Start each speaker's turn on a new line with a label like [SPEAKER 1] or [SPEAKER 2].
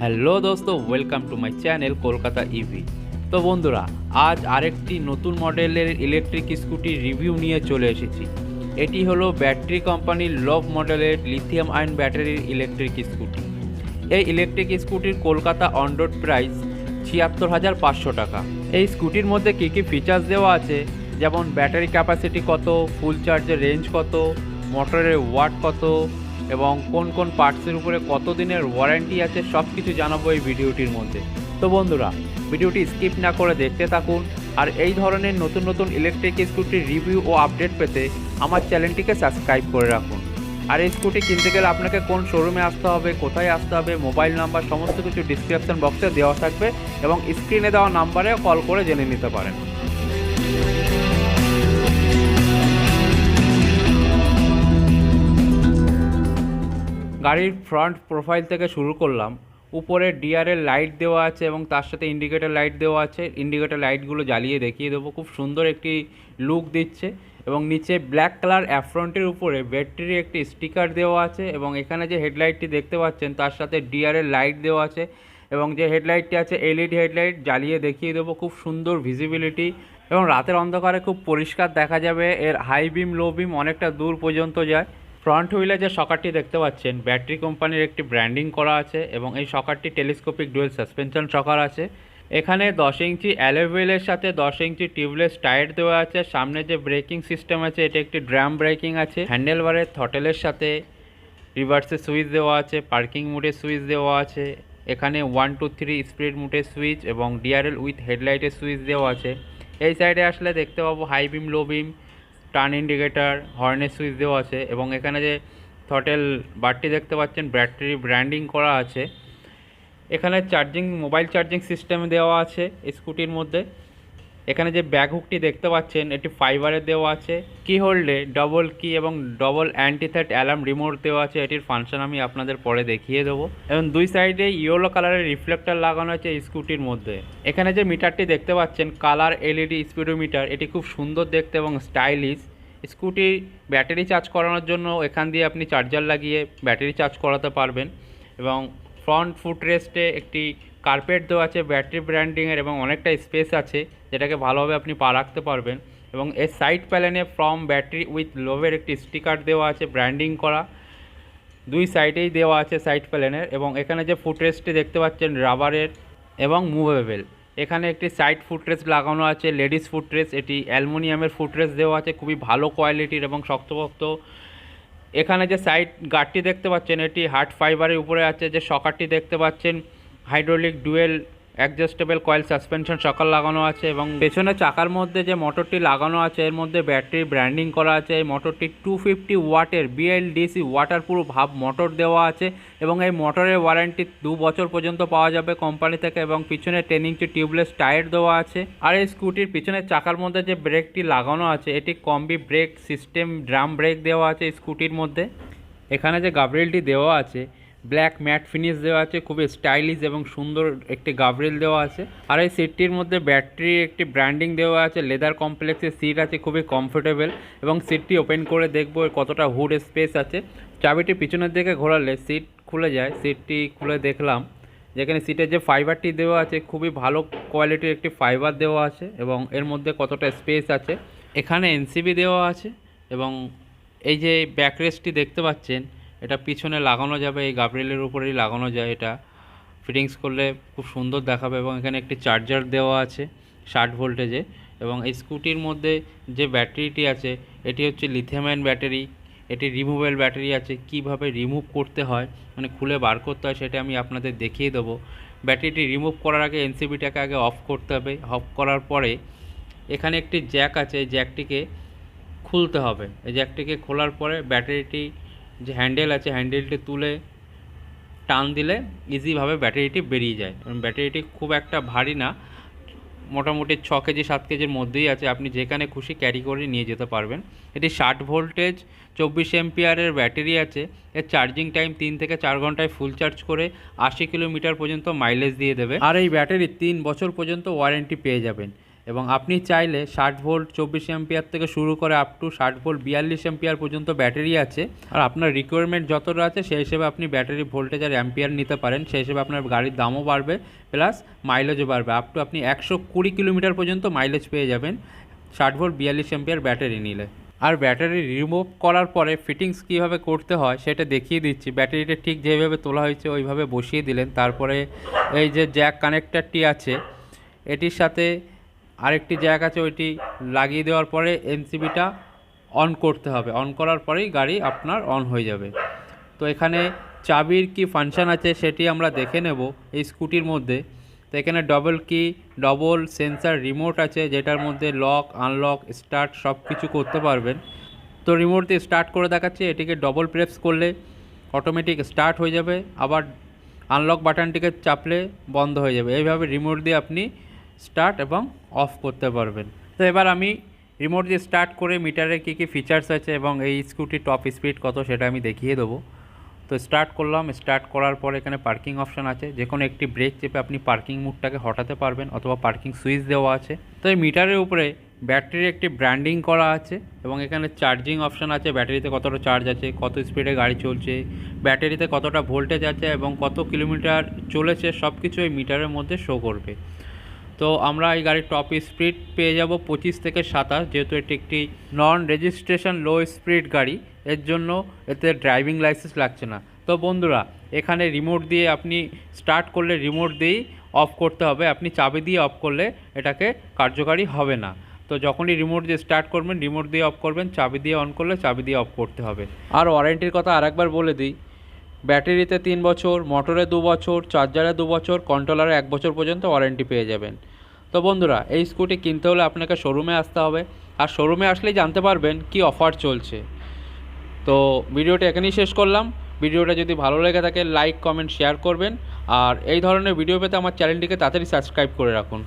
[SPEAKER 1] Hello দোস্ত welcome to my channel Kolkata EV তো বন্ধুরা, আজ আরেকটি নতুন মডেলের ইলেকট্রিক স্কুটি রিভিউ নিয়ে চলে এসেছি। এটি হলো ব্যাটারি কোম্পানির লভ মডেলের লিথিয়াম আয়ন ব্যাটারির ইলেকট্রিক স্কুটি এই ইলেকট্রিক স্কুটির কলকাতা অন রোড প্রাইস ছিয়াত্তর হাজার পাঁচশো টাকা। এই স্কুটির মধ্যে কী কী ফিচার্স দেওয়া আছে? যেমন ব্যাটারি ক্যাপাসিটি কত ফুল চার্জের রেঞ্জ কত মোটরের ওয়াট কত এবং কোন কোন পার্টসের উপরে কত দিনের ওয়ারেন্টি আছে সব কিছু জানাব এই ভিডিওটির মধ্যে। তো বন্ধুরা, ভিডিওটি স্কিপ না করে দেখতে থাকুন আর এই ধরনের নতুন নতুন ইলেকট্রিক স্কুটির রিভিউ ও আপডেট পেতে আমার চ্যানেলটিকে সাবস্ক্রাইব করে রাখুন। আর এই স্কুটি কিনতে গেলে আপনাকে কোন শোরুমে আসতে হবে, কোথায় আসতে হবে মোবাইল নাম্বার সমস্ত কিছু ডিসক্রিপশন বক্সে দেওয়া থাকবে এবং স্ক্রিনে দেওয়া নাম্বারে কল করে জেনে নিতে পারেন। গাড়ির ফ্রন্ট প্রোফাইল থেকে শুরু করলাম। উপরে ডিআরের লাইট দেওয়া আছে এবং তার সাথে ইন্ডিকেটর লাইট দেওয়া আছে। ইন্ডিকেটর লাইটগুলো জ্বালিয়ে দেখিয়ে দেবো। খুব সুন্দর একটি লুক দিচ্ছে এবং নিচে ব্ল্যাক কালার অ্যাফ্রন্টের উপরে ব্যাটারি একটি স্টিকার দেওয়া আছে এবং এখানে যে হেডলাইটটি দেখতে পাচ্ছেন তার সাথে ডিআরের লাইট দেওয়া আছে এবং যে হেডলাইটটি আছে এলইডি হেডলাইট জ্বালিয়ে দেখিয়ে দেবো। খুব সুন্দর ভিজিবিলিটি এবং রাতের অন্ধকারে খুব পরিষ্কার দেখা যাবে। এর হাই বিম লো বিম অনেকটা দূর পর্যন্ত যায়। ফ্রন্ট হুইলে যে সকারটি দেখতে পাচ্ছেন, ব্যাটারি কোম্পানির একটি ব্র্যান্ডিং করা আছে এবং এই সকারটি টেলিস্কোপিক ডুয়েল সাসপেনশন সকার আছে। এখানে দশ ইঞ্চি অ্যালোভেলের সাথে দশ ইঞ্চি টিউবলেস টায়ার দেওয়া আছে। সামনে যে ব্রেকিং সিস্টেম আছে, এটা একটি ড্রাম ব্রেকিং আছে। হ্যান্ডেল বারের থটেলের সাথে রিভার্সের সুইচ দেওয়া আছে, পার্কিং মোডের সুইচ দেওয়া আছে। এখানে ওয়ান, টু, থ্রি স্পিড মোডের সুইচ এবং ডিআরএল উইথ হেডলাইটের সুইচ দেওয়া আছে। এই সাইডে আসলে দেখতে পাবো high beam, low beam. Turn indicator হর্নের switch দেওয়া আছে এবং এখানে যে থটেল বারটি দেখতে পাচ্ছেন ব্যাটারি ব্র্যান্ডিং করা আছে। এখানে চার্জিং মোবাইল চার্জিং সিস্টেম দেওয়া আছে স্কুটির মধ্যে। এখানে যে ব্যাগ হুকটি দেখতে পাচ্ছেন, এটি ফাইবারের দেওয়া আছে। কি হোল্ডে ডবল কি এবং ডবল অ্যান্টিথেট অ্যালার্ম রিমোট দেওয়া আছে। এটির ফাংশন আমি আপনাদের পরে দেখিয়ে দেবো। এবং দুই সাইডে ইয়েলো কালারের রিফ্লেক্টর লাগানো আছে স্কুটির মধ্যে। এখানে যে মিটারটি দেখতে পাচ্ছেন কালার এলইডি স্পিডোমিটার এটি খুব সুন্দর দেখতে এবং স্টাইলিশ স্কুটি ব্যাটারি চার্জ করানোর জন্য এখান দিয়ে আপনি চার্জার লাগিয়ে ব্যাটারি চার্জ করাতে পারবেন এবং ফ্রন্ট ফুট রেস্টে একটি কার্পেট দেওয়া আছে, ব্যাটারি ব্র্যান্ডিংয়ের এবং অনেকটা স্পেস আছে যেটাকে ভালোভাবে আপনি পা রাখতে পারবেন এবং এর সাইড প্যালেনে ফ্রম ব্যাটারি উইথ লোভের একটি স্টিকার দেওয়া আছে ব্র্যান্ডিং করা। দুই সাইডেই দেওয়া আছে সাইড প্যালেনের এবং এখানে যে ফুটরেস্টটি দেখতে পাচ্ছেন, রাবারের এবং মুভেবল। এখানে একটি সাইড ফুটরেস্ট লাগানো আছে লেডিস ফুটরেস্ট এটি অ্যালমোনিয়ামের ফুটরেস্ট দেওয়া আছে, খুবই ভালো কোয়ালিটির এবং শক্তপোক্ত। এখানে যে সাইড গার্ডটি দেখতে পাচ্ছেন, এটি হার্ড ফাইবারের উপরে আছে, যে সকারটি দেখতে পাচ্ছেন hydraulic dual adjustable coil suspension সকাল লাগানো আছে এবং পেছনে চাকার মধ্যে যে মোটরটি লাগানো আছে, এর মধ্যে ব্যাটারি ব্র্যান্ডিং করা আছে। এই মোটরটি টু ফিফটি ওয়াটের BLDC waterproof hub motor দেওয়া আছে এবং এই মোটরের ওয়ারেন্টি দু বছর পর্যন্ত পাওয়া যাবে কোম্পানি থেকে এবং পিছনে টেন ইঞ্চি টিউবলেস টায়ার দেওয়া আছে। আর এই স্কুটির পিছনের চাকার মধ্যে যে ব্রেকটি লাগানো আছে, এটি combi brake system drum brake দেওয়া আছে স্কুটির মধ্যে। এখানে যে গাবরেলটি দেওয়া আছে ব্ল্যাক ম্যাট ফিনিশ দেওয়া আছে, খুবই স্টাইলিশ এবং সুন্দর একটি গাবরেল দেওয়া আছে। আর এই সিটটির মধ্যে ব্যাটারি একটি ব্র্যান্ডিং দেওয়া আছে লেদার কমপ্লেক্সের সিট আছে, খুবই কমফোর্টেবল এবং সিটটি ওপেন করে দেখব কতটা হুড স্পেস আছে। চাবিটি পিছনের দিকে ঘোরালে সিট খুলে যায় সিটটি খুলে দেখলাম। যেখানে সিটের যে ফাইবারটি দেওয়া আছে, খুবই ভালো কোয়ালিটির একটি ফাইবার দেওয়া আছে এবং এর মধ্যে কতটা স্পেস আছে। এখানে এনসিবি দেওয়া আছে এবং এই যে ব্যাকরেস্টটি দেখতে পাচ্ছেন এটা পিছনে লাগানো যাবে, এই গাবরেলের উপরেই লাগানো যায় এটা। ফিটিংস করলে খুব সুন্দর দেখাবে এবং এখানে একটি চার্জার দেওয়া আছে ষাট ভোল্টেজে এবং এই স্কুটির মধ্যে যে ব্যাটারিটি আছে, এটি হচ্ছে লিথিয়াম ব্যাটারি এটি রিমুভেল ব্যাটারি আছে। কীভাবে রিমুভ করতে হয় মানে খুলে বার করতে হয় সেটা আমি আপনাদের দেখিয়ে দেবো। ব্যাটারিটি রিমুভ করার আগে এনসিবিটাকে আগে অফ করতে হবে। অফ করার পরে এখানে একটি জ্যাক আছে, এই জ্যাকটিকে খুলতে হবে। এই জ্যাকটিকে খোলার পরে ব্যাটারিটি যে হ্যান্ডেল আছে হ্যান্ডেলটি তুলে টান দিলে ইজিভাবে ব্যাটারিটি বেরিয়ে যায়। এবং ব্যাটারিটি খুব একটা ভারী না, মোটামুটি ছ কেজি, সাত কেজির মধ্যেই আছে। আপনি যেখানে খুশি ক্যারি করে নিয়ে যেতে পারবেন। এটি ষাট ভোল্টেজ চব্বিশ এমপিআরের ব্যাটারি আছে। এর চার্জিং টাইম তিন থেকে চার ঘন্টায় ফুল চার্জ করে আশি কিলোমিটার পর্যন্ত মাইলেজ দিয়ে দেবে। আর এই ব্যাটারি তিন বছর পর্যন্ত ওয়ারেন্টি পেয়ে যাবেন। এবং আপনি চাইলে ষাট ভোল্ট, চব্বিশ এম্পিয়ার থেকে শুরু করে আপ টু ষাট ভোল্ট, বিয়াল্লিশ এম্পিয়ার পর্যন্ত ব্যাটারি আছে। আর আপনার রিকোয়ারমেন্ট যতটা আছে, সেই হিসেবে আপনি ব্যাটারি ভোল্টেজ আর অ্যাম্পিয়ার নিতে পারেন। সেই হিসেবে আপনার গাড়ির দামও বাড়বে প্লাস মাইলেজও বাড়বে। আপ টু আপনি একশো কুড়ি কিলোমিটার পর্যন্ত মাইলেজ পেয়ে যাবেন। ষাট ভোল্ট, বিয়াল্লিশ এম্পিয়ার ব্যাটারি নিলে। আর ব্যাটারি রিমুভ করার পরে ফিটিংস কীভাবে করতে হয়, সেটা দেখিয়ে দিচ্ছি। ব্যাটারিটা ঠিক যেভাবে তোলা হয়েছে, ওইভাবে বসিয়ে দিলেন। তারপরে এই যে জ্যাক কানেক্টারটি আছে, এটির সাথে আরেকটি জ্যাক আছে, ওইটি লাগিয়ে দেওয়ার পরে এনসিবিটা অন করতে হবে। অন করার পরেই গাড়ি আপনার অন হয়ে যাবে। তো এখানে চাবির কি ফাংশন আছে সেটি আমরা দেখে নেব এই স্কুটির মধ্যে। তো এখানে ডবল কি ডবল সেন্সার রিমোট আছে, যেটার মধ্যে লক আনলক স্টার্ট সব কিছু করতে পারবেন। তো রিমোট দিয়ে স্টার্ট করে দেখাচ্ছি, এটিকে ডবল প্রেস করলে অটোমেটিক স্টার্ট হয়ে যাবে। আবার আনলক বাটনটিকে চাপলে বন্ধ হয়ে যাবে। এইভাবে রিমোট দিয়ে আপনি স্টার্ট এবং অফ করতে পারবেন। তো এবার আমি রিমোট দিয়ে স্টার্ট করে মিটারের কী কী ফিচার্স আছে এবং এই স্কুটির টপ স্পিড কত সেটা আমি দেখিয়ে দেবো। তো স্টার্ট করলাম স্টার্ট করার পর এখানে পার্কিং অপশান আছে। যে কোনো একটি ব্রেক চেপে আপনি পার্কিং মুডটাকে হটাতে পারবেন অথবা পার্কিং সুইচ দেওয়া আছে। তো এই মিটারের উপরে ব্যাটারির একটি ব্র্যান্ডিং করা আছে এবং এখানে চার্জিং অপশান আছে। ব্যাটারিতে কতটা চার্জ আছে, কত স্পিডে গাড়ি চলছে, ব্যাটারিতে কতটা ভোল্টেজ আছে এবং কত কিলোমিটার চলেছে সব কিছু এই মিটারের মধ্যে শো করবে। তো আমরা এই গাড়ির টপ স্পিড পেয়ে যাব পঁচিশ থেকে সাতাশ, যেহেতু এটি একটি নন রেজিস্ট্রেশন লো স্পিড গাড়ি, এর জন্য এতে ড্রাইভিং লাইসেন্স লাগছে না। তো বন্ধুরা, এখানে রিমোট দিয়ে আপনি স্টার্ট করলে রিমোট দিয়েই অফ করতে হবে, আপনি চাবি দিয়ে অফ করলে এটাকে কার্যকারী হবে না। তো যখনই রিমোট দিয়ে স্টার্ট করবেন রিমোট দিয়ে অফ করবেন, চাবি দিয়ে অন করলে চাবি দিয়ে অফ করতে হবে। আর ওয়ারেন্টির কথা আরেকবার বলে দিই ব্যাটারিতে তিন বছর, মোটরে দু বছর, চার্জারে দু বছর, কন্ট্রোলারে এক বছর পর্যন্ত ওয়ারেন্টি পেয়ে যাবেন। তো বন্ধুরা, এই স্কুটি কিনতে হলে আপনাকে শোরুমে আসতে হবে। আর শোরুমে আসলেই জানতে পারবেন কি অফার চলছে। তো ভিডিওটা এখানেই শেষ করলাম। ভিডিওটা যদি ভালো লেগে থাকে, লাইক, কমেন্ট, শেয়ার করবেন। আর এই ধরনের ভিডিও পেতে আমার চ্যানেলটিকে তাড়াতাড়ি সাবস্ক্রাইব করে রাখুন।